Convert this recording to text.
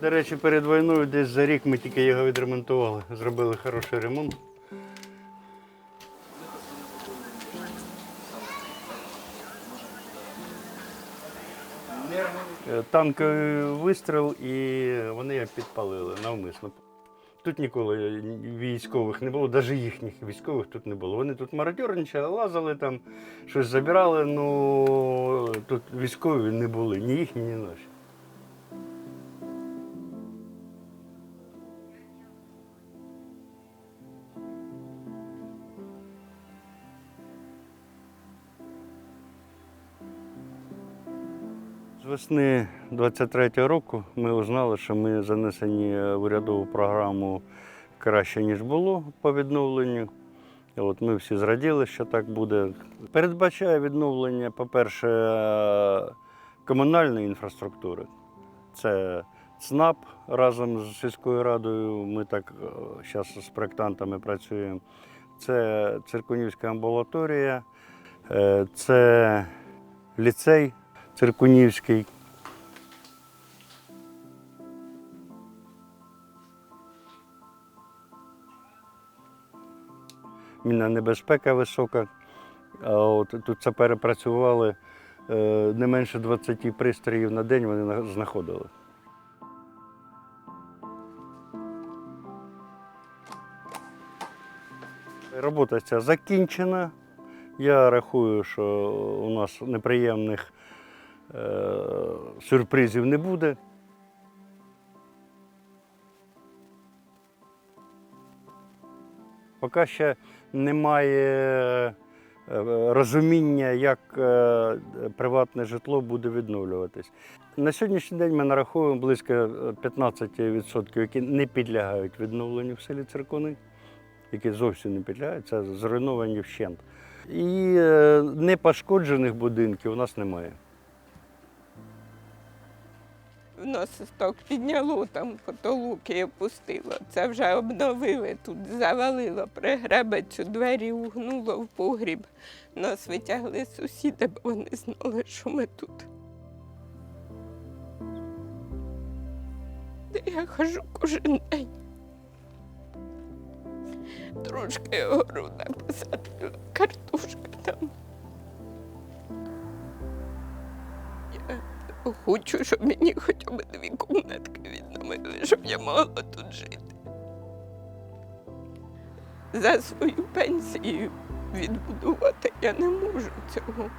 До речі, перед війною десь за рік ми тільки його відремонтували. Зробили хороший ремонт. Е, Танковий вистріл і вони його підпалили навмисно. Тут ніколи військових не було, навіть їхніх військових тут не було. Вони тут мародьорничали, лазили там, щось забирали, ну тут військові не були, ні їхні, ні наші. Весни 23-го року ми узнали, що ми занесені в урядову програму краще, ніж було по відновленню. От ми всі зраділи, що так буде. Передбачає відновлення, по-перше, е, комунальної інфраструктури. Це ЦНАП разом з сільською радою. Ми так зараз з проєктантами працюємо. Це Циркунівська амбулаторія, е, це ліцей Циркунівський. Мінна небезпека висока. А от тут це перепрацювали е, не менше 20 пристроїв на день вони знаходили. Робота ця закінчена. Я рахую, що у нас неприємних сюрпризів не буде. Поки ще немає е, розуміння, як е, приватне житло буде відновлюватись. На сьогоднішній день ми нараховуємо близько е, 15%, які не підлягають відновленню в селі Циркуни, які зовсім не підлягають, це зруйновані вщент. І е, непошкоджених будинків у нас немає. В нас сток підняло, там потолок і опустило. Це вже обновили тут, завалило пригребецю, двері угнуло в погріб. Нас витягли сусіди, бо вони знали, що ми тут. Я хожу кожен день. Трошки огорода посадила, картошка Хочу, щоб мені хоча б дві кімнатки відновили, щоб я могла тут жити. За свою пенсію відбудувати я не можу цього.